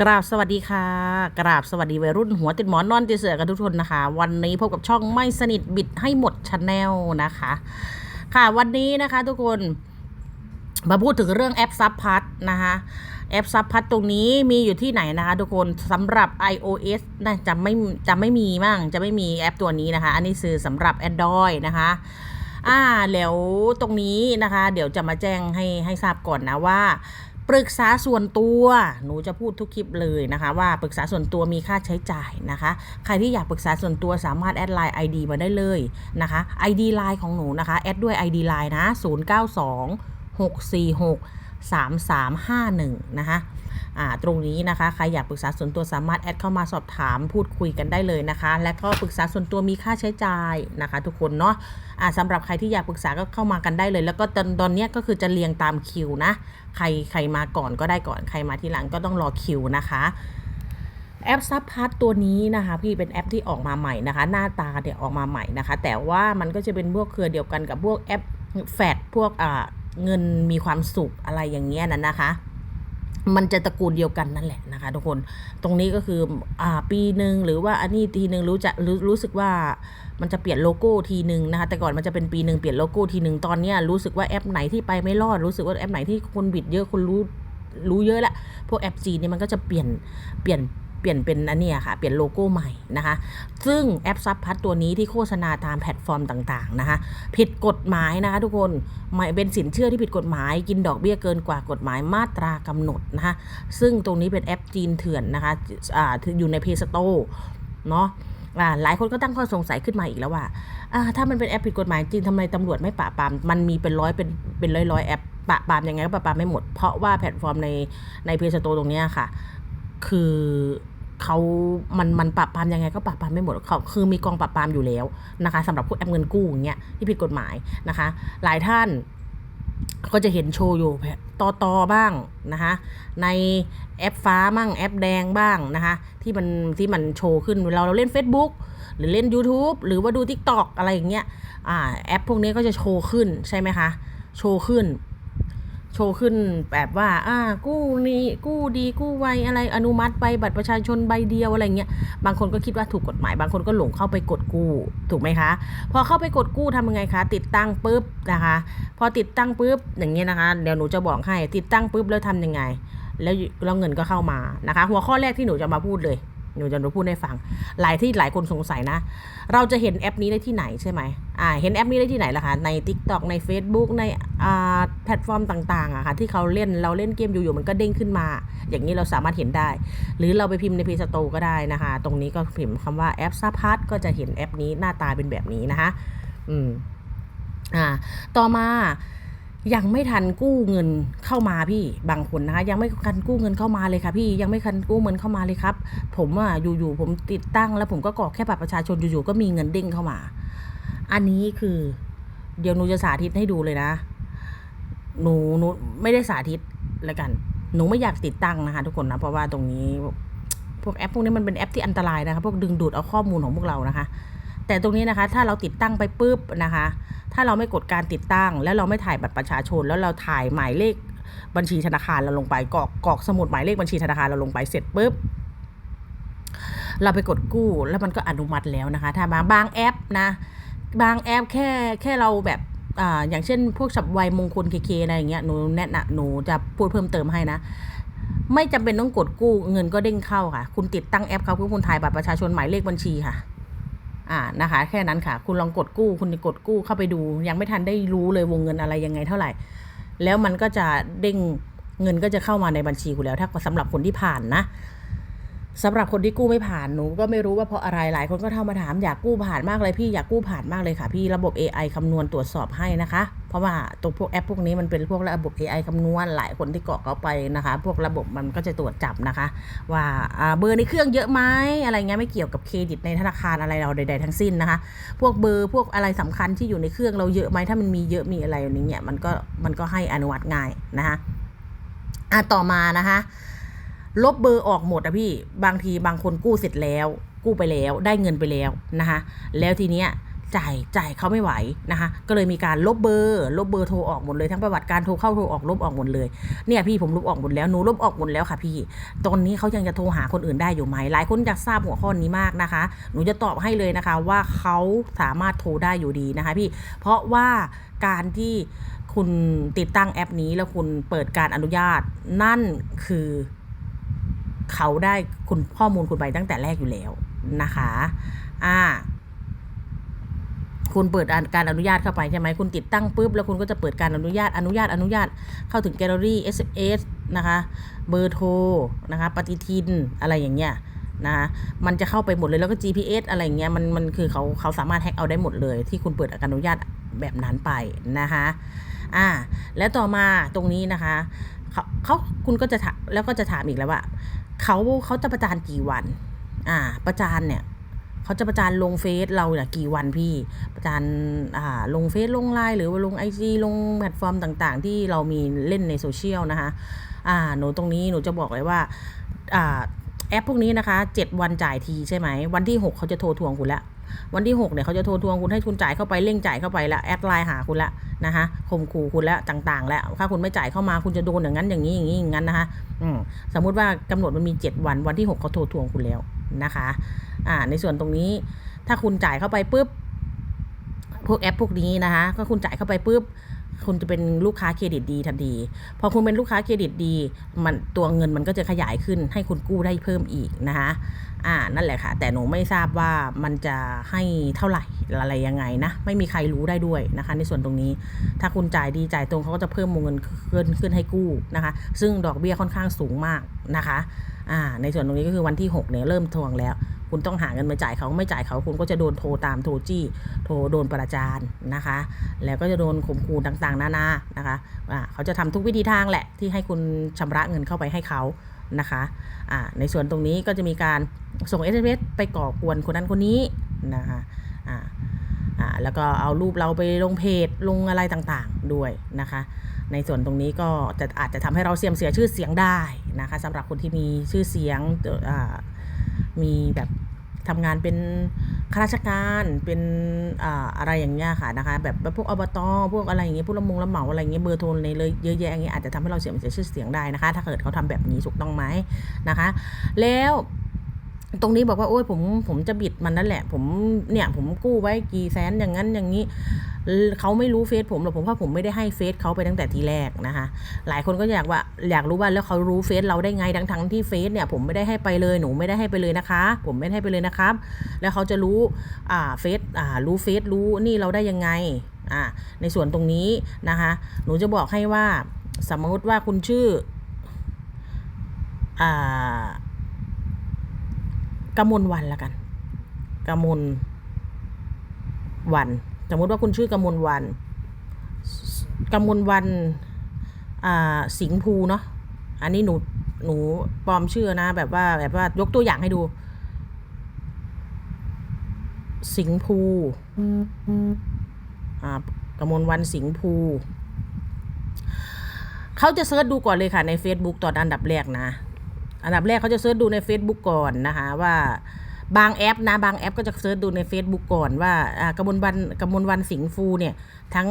กราบสวัสดีค่ะ กราบสวัสดีวัยรุ่นหัวติดหมอนนอนติดเสือกันทุกคนนะคะ วันนี้พบกับช่องไม่สนิทบิดให้หมดชาแนลนะคะ ค่ะวันนี้นะคะทุกคน มาพูดถึงเรื่องแอปซับพัทนะคะแอปซับพัทตรงนี้มีอยู่ที่ไหนนะคะทุกคนสำหรับ iOS นะจะไม่จะไม่มีมั่งจะไม่มีแอปตัวนี้นะคะ อันนี้คือสำหรับ Android นะคะอ่าแล้วตรงนี้นะคะ เดี๋ยวจะมาแจ้งให้ให้ทราบก่อนนะว่า ปรึกษาส่วนตัว หนูจะพูดทุกคลิปเลยนะคะ ว่าปรึกษาส่วนตัวมีค่าใช้จ่ายนะคะ ใครที่อยากปรึกษาส่วนตัวสามารถแอดไลน์ ID มาได้เลยนะคะ ID ไลน์ของหนูนะคะ แอดด้วย ID ไลน์นะ 092 646 3351 นะคะ ตรงนี้นะคะ ใครอยากปรึกษาส่วนตัวสามารถแอดเข้ามาสอบถามพูดคุยกันได้เลยนะคะ และก็ปรึกษาส่วนตัวมีค่าใช้จ่ายนะคะ ทุกคนเนาะอ่าสำหรับใครที่อยากปรึกษาก็เข้ามากันได้เลย แล้วก็ตอนตอนนี้ก็คือจะเรียงตามคิวนะ ใครใครมาก่อนก็ได้ก่อน ใครมาทีหลังก็ต้องรอคิวนะคะแอปซับพัทตัวนี้นะคะพี่เป็นแอปที่ออกมาใหม่นะคะ หน้าตาเนี่ยออกมาใหม่นะคะ แต่ว่ามันก็จะเป็นพวกเครือเดียวกันกับพวกแอปแฟดพวกเงินมีความสุขอะไรอย่างเงี้ยน่ะนะคะ มันจะตระกูลเดียวกันนั่นแหละนะคะทุกคนตรงนี้ก็คืออ่าปีหนึ่งหรือว่าอันนี้ทีหนึ่งรู้จะรู้รู้สึกว่ามันจะเปลี่ยนโลโก้ทีหนึ่งนะคะแต่ก่อนมันจะเป็นปีหนึ่งเปลี่ยนโลโก้ทีหนึ่งตอนเนี้ยรู้สึกว่าแอปไหนที่ไปไม่รอดรู้สึกว่าแอปไหนที่คนบิดเยอะคนรู้รู้เยอะละพวกแอปจีนเนี่ยมันก็จะเปลี่ยนเปลี่ยน เปลี่ยนเป็นอันเนี้ยค่ะ เปลี่ยนโลโก้ใหม่นะคะ ซึ่งแอปซับพัทตัวนี้ที่โฆษณาตามแพลตฟอร์มต่างๆนะคะ ผิดกฎหมายนะคะทุกคนไม่เป็นสินเชื่อที่ผิดกฎหมาย กินดอกเบี้ยเกินกว่ากฎหมายมาตรากำหนดนะคะซึ่งตรงนี้เป็นแอปจีนเถื่อนนะคะอ่าอยู่ในเพย์สโตเนาะหลายคนก็ตั้งข้อสงสัยขึ้นมาอีกแล้วว่าถ้ามันเป็นแอปผิดกฎหมายจริงทำไมตำรวจไม่ปราบปราม มันมีเป็นร้อยเป็นเป็นร้อยร้อยแอปปราบปรามยังไงก็ปราบปรามไม่หมด เพราะว่าแพลตฟอร์มในในเพย์สโตตรงนี้ค่ะ คือ เขามันมันปราบปรามยังไงก็ปราบปรามไม่หมดเขาคือมีกองปราบปรามอยู่แล้วนะคะสำหรับพวกแอปเงินกู้อย่างเงี้ยที่ผิดกฎหมายนะคะ หลายท่านก็จะเห็นโชว์อยู่ต่อต่อบ้างนะคะในแอปฟ้ามั่งแอปแดงบ้างนะคะที่มันที่มันโชว์ขึ้นเวลาเราเล่น Facebook หรือเล่น YouTube หรือว่าดู TikTok อะไรอย่างเงี้ยอ่าแอปพวกนี้ก็จะโชว์ขึ้นใช่ไหมคะ โชว์ขึ้น โชว์ขึ้นแบบว่า อ่า กู้นี้กู้ดีกู้ไวอะไรอนุมัติไปบัตรประชาชนใบเดียวอะไรเงี้ย บางคนก็คิดว่าถูกกฎหมาย บางคนก็หลงเข้าไปกดกู้ ถูกไหมคะ พอเข้าไปกดกู้ทำยังไงคะ ติดตั้งปุ๊บนะคะ พอติดตั้งปุ๊บอย่างเงี้ยนะคะ เดี๋ยวหนูจะบอกให้ ติดตั้งปุ๊บแล้วทำยังไง แล้วแล้วเงินก็เข้ามานะคะ หัวข้อแรกที่หนูจะมาพูดเลย หนูจะพูดให้ฟัง หลายที่หลายคนสงสัยนะ เราจะเห็นแอปนี้ได้ที่ไหนใช่ไหมอ่า เห็นแอปนี้ได้ที่ไหนล่ะคะ ใน TikTok ใน Facebook ในอ่าแพลตฟอร์มต่างๆอะค่ะที่เขาเล่นเราเล่นเกมอยู่ๆมันก็เด้งขึ้นมา อย่างนี้เราสามารถเห็นได้ หรือเราไปพิมพ์ใน Play Store ก็ได้นะคะ ตรงนี้ก็พิมพ์คำว่าแอปซัพพัทก็จะเห็นแอปนี้หน้าตาเป็นแบบนี้นะคะ อืม อ่า ต่อมา ยังไม่ทันกู้เงินเข้ามาพี่บางคนนะคะยังไม่ทันกู้เงินเข้ามาเลยค่ะพี่ยังไม่ทันกู้เงินเข้ามาเลยครับ ผมอะอยู่ๆผมติดตั้ง แล้วผมก็กรอกแค่บัตรประชาชนอยู่ๆก็มีเงินเด้งเข้ามา อันนี้คือ เดี๋ยวหนูจะสาธิตให้ดูเลยนะ หนูหนูไม่ได้สาธิตแล้วกัน หนูไม่อยากติดตั้งนะคะทุกคนนะเพราะว่าตรงนี้ พวกแอปพวกนี้มันเป็นแอปที่อันตรายนะคะพวกดึงดูดเอาข้อมูลของพวกเรานะคะ แต่ตรงนี้นะคะถ้าเราติดตั้งไปปุ๊บนะคะ ถ้าเราไม่กดการติดตั้ง แล้วเราไม่ถ่ายบัตรประชาชน แล้วเราถ่ายหมายเลขบัญชีธนาคารเราลงไปกรอกกรอกสมุดหมายเลขบัญชีธนาคารเราลงไปเสร็จปุ๊บเราไปกดกู้แล้วมันก็อนุมัติแล้วนะคะ ถ้าบางบางแอปนะบางแอปแค่แค่เราแบบอ่าอย่างเช่น พวกฉับไวมงคลเคเคอะไรอย่างเงี้ยหนูแนะนำหนูจะพูดเพิ่มเติมให้นะ ไม่จำเป็นต้องกดกู้เงินก็เด้งเข้าค่ะ คุณติดตั้งแอปเขาคือคุณถ่ายบัตรประชาชนหมายเลขบัญชีค่ะ อ่านะคะ แค่นั้นค่ะ คุณลองกดกู้ คุณกดกู้เข้าไปดู ยังไม่ทันได้รู้เลยวงเงินอะไรยังไงเท่าไหร่ แล้วมันก็จะเด้งเงินก็จะเข้ามาในบัญชีคุณแล้ว ถ้าสำหรับคนที่ผ่านนะ สำหรับคนที่กู้ไม่ผ่านหนูก็ไม่รู้ว่าเพราะอะไรหลายคนก็เข้ามาถามอยากกู้ผ่านมากเลยพี่อยากกู้ผ่านมากเลยค่ะ พี่ระบบ AI คำนวณตรวจสอบให้นะคะ เพราะว่าตัวพวกแอปพวกนี้มันเป็นพวกระบบ AI คำนวณหลายคนที่เกาะเข้าไปนะคะ พวกระบบมันก็จะตรวจจับนะคะ ว่าเบอร์ในเครื่องเยอะไหมอะไรเงี้ยไม่เกี่ยวกับเครดิตในธนาคารอะไรเราใด ๆ ทั้งสิ้นนะคะ พวกเบอร์พวกอะไรสำคัญที่อยู่ในเครื่องเราเยอะไหมถ้ามันมีเยอะมีอะไรอย่างเงี้ยมันก็มันก็ให้อนุมัติง่ายนะคะอะต่อมานะคะ ลบเบอร์ออกหมดอะพี่ บางทีบางคนกู้เสร็จแล้ว กู้ไปแล้ว ได้เงินไปแล้วนะคะแล้วทีเนี้ยจ่ายจ่ายเขาไม่ไหวนะคะ ก็เลยมีการลบเบอร์ ลบเบอร์โทรออกหมดเลยทั้งประวัติการโทรเข้าโทรออกลบออกหมดเลยเนี่ยพี่ผมลบออกหมดแล้วหนูลบออกหมดแล้วค่ะพี่ ตอนนี้เขายังจะโทรหาคนอื่นได้อยู่ไหมหลายคนอยากทราบหัวข้อนี้มากนะคะ หนูจะตอบให้เลยนะคะว่าเขาสามารถโทรได้อยู่ดีนะคะพี่ เพราะว่าการที่คุณติดตั้งแอปนี้แล้วคุณเปิดการอนุญาต นั่นคือ เขาได้คุณข้อมูลคุณไปตั้งแต่แรกอยู่แล้วนะคะอ่าคุณเปิดการอนุญาตเข้าไปใช่ไหมคุณติดตั้งปุ๊บแล้วคุณก็จะเปิดการอนุญาตอนุญาตอนุญาตเข้าถึงแกลเลอรี่ SMS นะคะเบอร์โทรนะคะปฏิทินอะไรอย่างเงี้ยนะคะมันจะเข้าไปหมดเลยแล้วก็ GPS อะไรเงี้ยมันมันคือเขาเขาสามารถแฮ็กเอาได้หมดเลย ที่คุณเปิดการอนุญาตแบบนั้นไปนะคะอ่าแล้วต่อมาตรงนี้นะคะเขาเขาคุณก็จะแล้วก็จะถามอีกแล้วว่า เขาเขาจะประจานกี่วัน อ่า ประจานเนี่ยเขาจะประจานลงเฟซเราเนี่ยกี่วันพี่ ประจานอ่าลงเฟซลงไลน์หรือว่าลงไอจีลงแพลตฟอร์มต่างๆ ที่เรามีเล่นในโซเชียลนะคะ อ่า หนูตรงนี้หนูจะบอกเลยว่า อ่าแอปพวกนี้นะคะเจ็ดวันจ่ายทีใช่ไหม วันที่หกเขาจะโทรทวงคุณแล้ว วันที่หกเนี่ยเขาจะโทรทวงคุณให้คุณจ่ายเข้าไปเร่งจ่ายเข้าไปละแอดไลน์หาคุณละนะคะข่มขู่คุณแล้วต่าง ๆ แล้วถ้าคุณไม่จ่ายเข้ามาคุณจะโดนอย่างนั้นอย่างนี้อย่างนี้อย่างนั้นนะคะอืมสมมุติว่ากำหนดมันมี 7 วันวันที่ 6เขาโทรทวงคุณแล้วนะคะอ่าในส่วนตรงนี้ถ้าคุณจ่ายเข้าไปปุ๊บพวกแอปพวกนี้นะคะก็คุณจ่ายเข้าไปปุ๊บคุณจะเป็นลูกค้าเครดิตดีทันทีพอคุณเป็นลูกค้าเครดิตดี มันตัวเงินมันก็จะขยายขึ้นให้คุณกู้ได้เพิ่มอีกนะคะ อ่านั่นแหละค่ะ แต่หนูไม่ทราบว่ามันจะให้เท่าไหร่อะไรยังไงนะ ไม่มีใครรู้ได้ด้วยนะคะ ในส่วนตรงนี้ ถ้าคุณจ่ายดีจ่ายตรงเขาก็จะเพิ่มวงเงินขึ้นขึ้นให้กู้นะคะ ซึ่งดอกเบี้ยค่อนข้างสูงมากนะคะอ่าในส่วนตรงนี้ก็คือวันที่6เนี่ยเริ่มทวงแล้ว คุณต้องหาเงินมาจ่ายเขาไม่จ่ายเขาคุณก็จะโดนโทรตามโทรจี้โทรโดนประจานนะคะ แล้วก็จะโดนข่มขู่ต่างๆ นานานะคะอ่าเขาจะทำทุกวิธีทางแหละที่ให้คุณชำระเงินเข้าไปให้เขา นะคะอ่าในส่วนตรงนี้ก็จะมีการส่ง SMS ไปก่อกวนคนนั้นคนนี้นะคะอ่าอ่าแล้วก็เอารูปเราไปลงเพจลงอะไรต่างๆด้วยนะคะ ในส่วนตรงนี้ก็จะอาจจะทำให้เราเสียมเสียชื่อเสียงได้นะคะสำหรับคนที่มีชื่อเสียงอ่ามีแบบ ทำงานเป็นข้าราชการเป็นอ่าอะไรอย่างเงี้ยค่ะนะคะแบบพวกอบตพวกอะไรอย่างเงี้ยผู้ละมงละเหมาอะไรอย่างเงี้ยเบอร์โทรในเลยเยอะแยะอย่างเงี้ยอาจจะทำให้เราเสียเสียชื่อเสียงได้นะคะ ถ้าเกิดเขาทำแบบนี้ถูกต้องไหมนะคะ แล้ว ตรงนี้บอกว่าโอ้ยผมผมจะบิดมันนั่นแหละ ผมเนี่ยผมกู้ไว้กี่แสนอย่างนั้นอย่างนี้เขาไม่รู้เฟซผมหรอกผมว่าผมไม่ได้ให้เฟซเขาไปตั้งแต่ทีแรกนะคะ หลายคนก็อยากว่าอยากรู้ว่าแล้วเขารู้เฟซเราได้ไงทั้งทั้งที่เฟซเนี่ยผมไม่ได้ให้ไปเลยหนูไม่ได้ให้ไปเลยนะคะ ผมไม่ได้ให้ไปเลยนะครับ แล้วเขาจะรู้อ่าเฟซอ่ารู้เฟซรู้นี่เราได้ยังไงอ่าในส่วนตรงนี้นะคะ หนูจะบอกให้ว่าสมมติว่าคุณชื่ออ่า กมลวันละกันกมลวันสมมติว่าคุณชื่อกมลวันกมลวันสิงห์ภูเนาะอันนี้หนูหนูปลอมชื่อนะ แบบว่าแบบว่ายกตัวอย่างให้ดู สิงห์ภูอ่ากมลวันสิงห์ภูเขาจะเซิร์ชดูก่อนเลยค่ะใน Facebook ตอนอันดับแรกนะ อันดับแรกเขาจะเสิร์ชดูใน Facebook ก่อนนะคะว่าบางแอปนะบางแอปก็จะเสิร์ชดูใน Facebook ก่อนว่ากระมวลวันกระมวลวันสิงห์ฟูเนี่ยทั้ง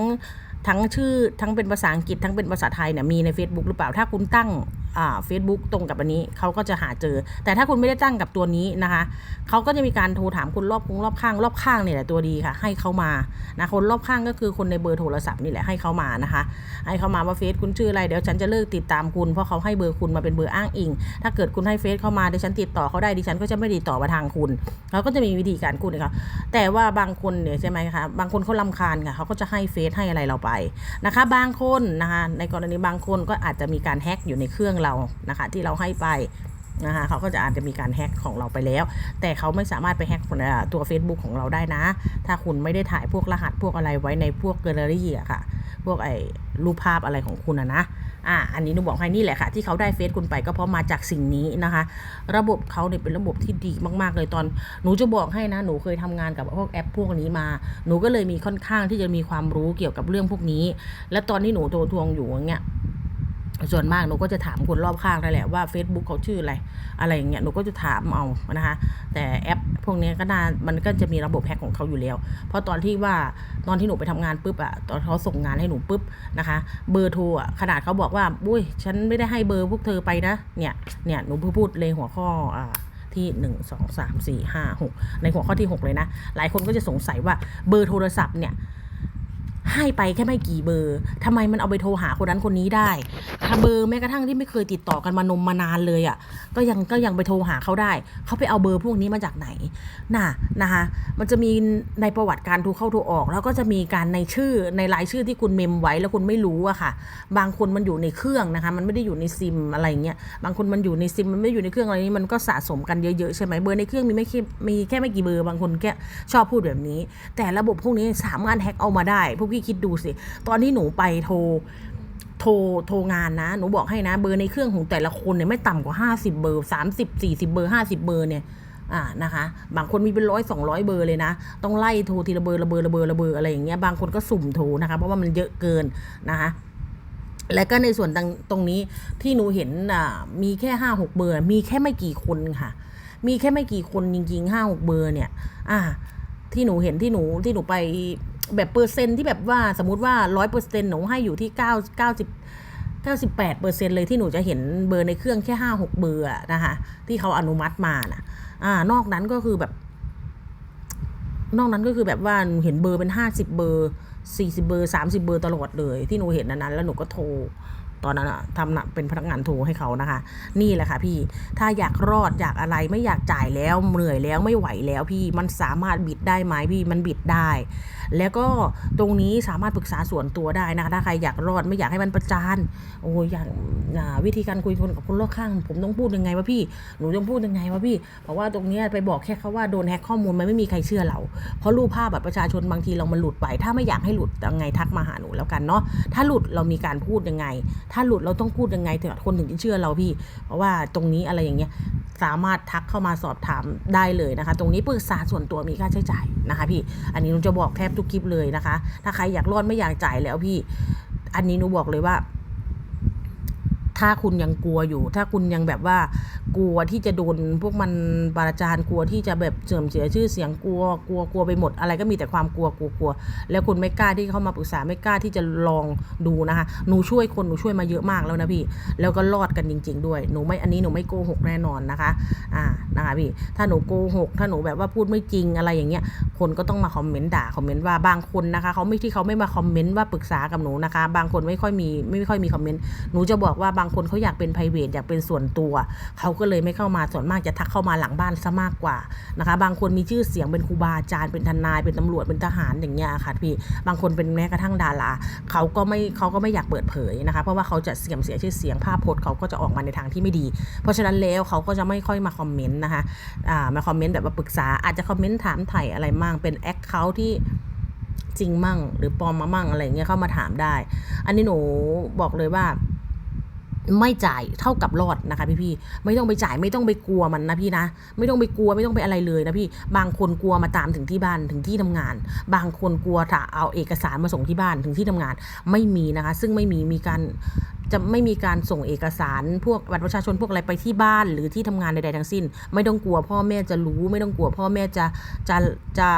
ทั้งชื่อทั้งเป็นภาษาอังกฤษทั้งเป็นภาษาไทยเนี่ยมีใน Facebook หรือเปล่า ถ้าคุณตั้งอ่า Facebook ตรงกับอันนี้เขาก็จะหาเจอ แต่ถ้าคุณไม่ได้ตั้งกับตัวนี้นะคะเขาก็จะมีการโทรถามคุณรอบคงรอบข้างรอบข้างเนี่ยแหละตัวดีค่ะ ให้เขามานะคนรอบข้างก็คือคนในเบอร์โทรศัพท์นี่แหละให้เขามานะคะ ให้เขามาว่าเฟซคุณชื่ออะไรเดี๋ยวฉันจะเลิกติดตามคุณเพราะเขาให้เบอร์คุณมาเป็นเบอร์อ้างอิง ถ้าเกิดคุณให้เฟซเข้ามาดิฉันติดต่อเขาได้ดิฉันก็จะไม่ติดต่อมาทางคุณเขาก็จะมีวิธีการคุณนะคะแต่ว่าบางคนเนี่ยใช่ไหมคะบางคนเขาลำคาญค่ะเขาก็จะให้เฟซให้อะไรเราไปนะคะบางคนนะคะในกรณีบางคนก็อาจจะมีการแฮ็กอยู่ในเครื่องเรานะคะที่เราให้ไปนะคะเขาก็จะอาจจะมีการแฮ็กของเราไปแล้ว แต่เขาไม่สามารถไปแฮ็กตัว Facebook ของเราได้นะ ถ้าคุณไม่ได้ถ่ายพวกรหัสพวกอะไรไว้ในพวกแกลเลอรี่อะค่ะ พวกไอ้รูปภาพอะไรของคุณอะนะ อ่าอันนี้หนูบอกให้นี่แหละค่ะ ที่เขาได้เฟซคุณไปก็เพราะมาจากสิ่งนี้นะคะ ระบบเขาเนี่ยเป็นระบบที่ดีมาก ๆ เลยตอน หนูจะบอกให้นะ หนูเคยทำงานกับพวกแอปพวกนี้มา หนูก็เลยมีค่อนข้างที่จะมีความรู้เกี่ยวกับเรื่องพวกนี้ และตอนที่หนูโทรทวงอยู่อย่างเงี้ยส่วนมากหนูก็จะถามคนรอบข้างนั่นแหละว่า Facebook เขาชื่ออะไร อะไรอย่างเงี้ยหนูก็จะถามเอานะคะ แต่แอป พวกนี้ก็น่ามันก็จะมีระบบแฮกของเขาอยู่แล้ว เพราะตอนที่ว่าตอนที่หนูไปทำงานปุ๊บอะตอนเขาส่งงานให้หนูปุ๊บนะคะ เบอร์โทรอะขนาดเขาบอกว่าบุ้ยฉันไม่ได้ให้เบอร์พวกเธอไปนะเนี่ยเนี่ยหนูเพิ่งพูดเลยหัวข้ออ่าที่หนึ่งสองสามสี่ห้าหกในหัวข้อที่หกเลยนะ หลายคนก็จะสงสัยว่าเบอร์โทรศัพท์เนี่ย ให้ไปแค่ไม่กี่เบอร์ทำไมมันเอาไปโทรหาคนนั้นคนนี้ได้ถ้าเบอร์แม้กระทั่งที่ไม่เคยติดต่อกันมานมมานานเลยอะ่ะ ก็ยังก็ยังไปโทรหาเขาได้ เขาไปเอาเบอร์พวกนี้มาจากไหน น่ะนะคะมันจะมีในประวัติการโทรเข้าโทรออก แล้วก็จะมีการในชื่อในรายชื่อที่คุณเมมไว้แล้วคุณไม่รู้อะค่ะ บางคนมันอยู่ในเครื่องนะคะ มันไม่ได้อยู่ในซิมอะไรเงี้ย บางคนมันอยู่ในซิมมันไม่อยู่ในเครื่องอะไรนี้มันก็สะสมกันเยอะๆใช่ไหมเบอร์ในเครื่องมีไม่แค่มีแค่ไม่กี่เบอร์ บางคนแค่ชอบพูดแบบนี้ แต่ระบบพวกนี้สามารถแฮ็กเอามาได้พวกพี่คิดดูสิ ตอนที่หนูไปโทรโทรโทรงานนะ หนูบอกให้นะ เบอร์ในเครื่องของแต่ละคนเนี่ยไม่ต่ำกว่า 50 เบอร์ 30 40 เบอร์ 50 เบอร์เนี่ยอ่านะคะ บางคนมีเป็นร้อยสองร้อยเบอร์เลยนะ ต้องไล่โทรทีละเบอร์ละเบอร์ละเบอร์ละเบอร์อะไรอย่างเงี้ย บางคนก็สุ่มโทรนะคะ เพราะว่ามันเยอะเกินนะคะและก็ในส่วนตรงตรงนี้ที่หนูเห็นอ่ามีแค่ห้าหกเบอร์ มีแค่ไม่กี่คนค่ะ มีแค่ไม่กี่คนจริงๆห้าหกเบอร์เนี่ย อ่า ที่หนูเห็นที่หนูที่หนูไป แบบเปอร์เซ็นที่แบบว่าสมมติว่าร้อยเปอร์เซ็นต์หนูให้อยู่ที่เก้าเก้าสิบเก้าสิบแปดเปอร์เซ็นต์เลยที่หนูจะเห็นเบอร์ในเครื่องแค่ห้าหกเบอร์นะคะที่เขาอนุมัติมานะอ่านอกนั้นก็คือแบบ นอกนั้นก็คือแบบว่าหนูเห็นเบอร์เป็นห้าสิบเบอร์สี่สิบเบอร์สามสิบเบอร์ตลอดเลย ที่หนูเห็นนั้นแล้วหนูก็โทร ตอนนั้นอะทำนะเป็นพนักงานโทรให้เขานะคะ นี่แหละค่ะพี่ถ้าอยากรอดอยากอะไรไม่อยากจ่ายแล้วเหนื่อยแล้วไม่ไหวแล้วพี่มันสามารถบิดได้ไหมพี่มันบิดได้ แล้วก็ตรงนี้สามารถปรึกษาส่วนตัวได้นะคะถ้าใครอยากรอดไม่อยากให้มันประจานโอ้ยอย่างวิธีการคุยคนกับคนรอบข้าง ผมต้องพูดยังไงวะพี่หนูต้องพูดยังไงวะพี่เพราะว่าตรงเนี้ยไปบอกแค่เขาว่าโดนแฮ็กข้อมูลมันไม่มีใครเชื่อเรา เพราะรูปภาพแบบประชาชนบางทีเรามันหลุดไป ถ้าไม่อยากให้หลุดยังไงทักมาหาหนูแล้วกันเนาะถ้าหลุดเรามีการพูดยังไงถ้าหลุดเราต้องพูดยังไงถึงคนถึงจะเชื่อเราพี่ เพราะว่าตรงนี้อะไรอย่างเงี้ยสามารถทักเข้ามาสอบถามได้เลยนะคะ ตรงนี้ปรึกษาส่วนตัวมีค่าใช้จ่ายนะคะพี่ อันนี้หนูจะบอกแทบทุกคลิปเลยนะคะ ถ้าใครอยากรอดไม่อยากจ่ายแล้วพี่ อันนี้หนูบอกเลยว่า ถ้าคุณยังกลัวอยู่ ถ้าคุณยังแบบว่ากลัวที่จะโดนพวกมันบาราจารกลัวที่จะแบบเสื่อมเสียชื่อเสียงกลัวกลัวกลัวไปหมด อะไรก็มีแต่ความกลัวกลัวกลัว แล้วคุณไม่กล้าที่เข้ามาปรึกษาไม่กล้าที่จะลองดูนะคะหนูช่วยคนหนูช่วยมาเยอะมากแล้วนะพี่ แล้วก็รอดกันจริง ๆ ด้วยหนูไม่อันนี้หนูไม่โกหกแน่นอนนะคะ อ่านะคะพี่ถ้าหนูโกหกถ้าหนูแบบว่าพูดไม่จริงอะไรอย่างเงี้ยคนก็ต้องมาคอมเมนต์ด่าคอมเมนต์ว่าบางคนนะคะเขาไม่ที่เขาไม่มาคอมเมนต์ว่าปรึกษากับหนูนะคะ บางคนไม่ค่อยมีไม่ค่อยมีคอมเมนต์หนูจะบอกว่าบางคนเขาอยากเป็น p r i v a t อยากเป็นส่วนตัวเขาก็เลยไม่เข้ามาส่วนมากจะทักเข้ามาหลังบ้านซะมากกว่านะคะ บางคนมีชื่อเสียงเป็นครูบาอาจารย์เป็นทนายเป็นตำรวจเป็นทหารอย่างเงี้ยค่ะพี่บางคนเป็นแม้กระทั่งดาราเขาก็ไม่เขาก็ไม่อยากเปิดเผยนะคะ เพราะว่าเขาจะเสื่อมเสียชื่อเสียงภาพพจน์เขาก็จะออกมาในทางที่ไม่ดี เพราะฉะนั้นแล้วเขาก็จะไม่ค่อยมาคอมเมนต์นะคะอ่ามาคอมเมนต์แบบว่าปรึกษาอาจจะคอมเมนต์ถามไถ่อะไรมั่งเป็นแอคเคาท์ที่จริงมั่ง หรือปลอมมามั่งอะไรเงี้ยเข้ามาถามได้ อันนี้หนูบอกเลยว่า ไม่จ่ายเท่ากับรอดนะคะพี่พี่ไม่ต้องไปจ่ายไม่ต้องไปกลัวมันนะพี่นะ ไม่ต้องไปกลัวไม่ต้องไปอะไรเลยนะพี่ บางคนกลัวมาตามถึงที่บ้านถึงที่ทำงาน บางคนกลัวถ้าเอาเอกสารมาส่งที่บ้านถึงที่ทำงาน ไม่มีนะคะ ซึ่งไม่มีมีการจะไม่มีการส่งเอกสารพวกบัตรประชาชนพวกอะไรไปที่บ้านหรือที่ทำงานใดๆทั้งสิ้น ไม่ต้องกลัวพ่อแม่จะรู้ ไม่ต้องกลัวพ่อแม่จะจะจะ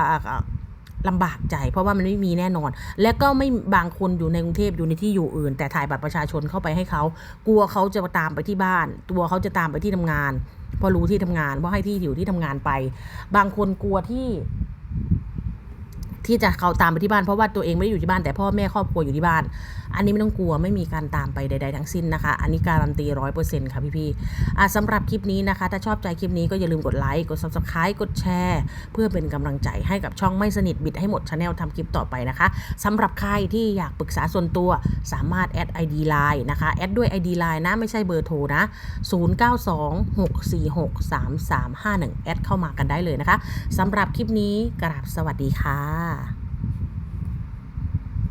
ลำบากใจเพราะว่ามันไม่มีแน่นอน และก็ไม่บางคนอยู่ในกรุงเทพอยู่ในที่อยู่อื่น แต่ถ่ายบัตรประชาชนเข้าไปให้เขากลัวเขาจะตามไปที่บ้าน ตัวเขาจะตามไปที่ทำงานเพราะรู้ที่ทำงานเพราะให้ที่อยู่ที่ทำงานไป บางคนกลัวที่ ที่จะเขาตามไปที่บ้านเพราะว่าตัวเองไม่ได้อยู่ที่บ้านแต่พ่อแม่ครอบครัวอยู่ที่บ้าน อันนี้ไม่ต้องกลัวไม่มีการตามไปใด ๆ ทั้งสิ้นนะคะ อันนี้การันตีร้อยเปอร์เซ็นต์ค่ะพี่ๆอะสำหรับคลิปนี้นะคะ ถ้าชอบใจคลิปนี้ก็อย่าลืมกดไลค์กด subscribe กดแชร์ เพื่อเป็นกำลังใจให้กับช่องไม่สนิทบิดให้หมดชาแนลทำคลิปต่อไปนะคะสำหรับใครที่อยากปรึกษาส่วนตัวสามารถแอด ID Line นะคะแอดด้วย ID Line นะไม่ใช่เบอร์โทรนะ 0926463351 แอดเข้ามากันได้เลยนะคะสำหรับคลิปนี้กราบสวัสดีค่ะ